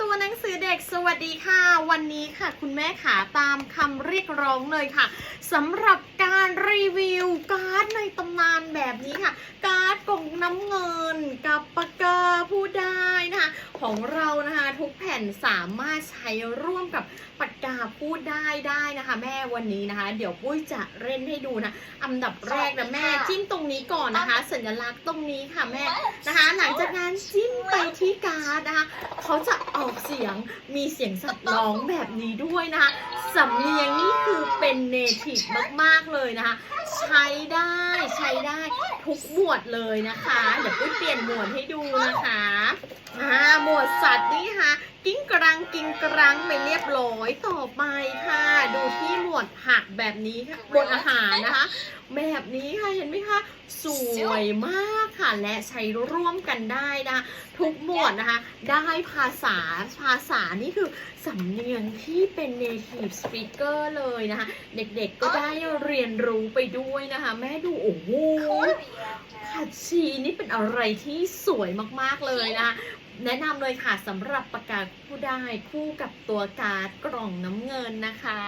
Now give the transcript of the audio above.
ตัวหนังสือเด็กสวัสดีค่ะ วันนี้ค่ะ คุณแม่ขาตามคำเรียกร้องเลยค่ะสำหรับการรีวิวการ์ดในตำนานแบบนี้ค่ะ การ์ดกล่องน้ำเงินกับปากกาผู้ได้นะคะของเรานะคะทุกแผ่นสามารถใช้ร่วมกับปากกาพูดได้ได้นะคะ แม่วันนี้นะคะ เดี๋ยวปุ้ยจะเล่นให้ดูนะอันดับแรกนะแม่จิ้มตรงนี้ก่อนนะคะ สัญลักษณ์ตรงนี้ค่ะแม่นะคะ หลังจากนั้นจิ้ม ไปที่การ์ดนะคะเขาจะออกเสียงมีเสียงสัตว์ร้องแบบนี้ด้วยนะคะสำเนียงนี่คือเป็นเนทีฟมาก ๆ เลยนะคะ ใช้ได้ใช้ได้ทุกหมวดเลยนะคะ เดี๋ยวปุ้ยเปลี่ยนหมวดให้ดูนะคะอ่าหมวดสัตว์นี่ค่ะกิ้ง กรังกิ้งกรังไปเรียบร้อยต่อไปค่ะ ดูที่หมวดผักแบบนี้ค่ะหมวดอาหารนะคะ แบบนี้ค่ะเห็นไหมคะสวยมากค่ะและใช้ร่วมกันได้นะทุกหมวดนะคะได้ภาษาภาษานี่คือสำเนียงที่เป็น native speaker เลยนะคะเด็กๆก็ได้เรียนรู้ไปด้วยนะคะ แม่ดูโอ้โหผัดชีนี่เป็นอะไรที่สวยมากๆเลยนะ แนะนำเลยค่ะสำหรับประกาศผู้ได้คู่กับตัวการ์ดกล่องน้ำเงินนะคะ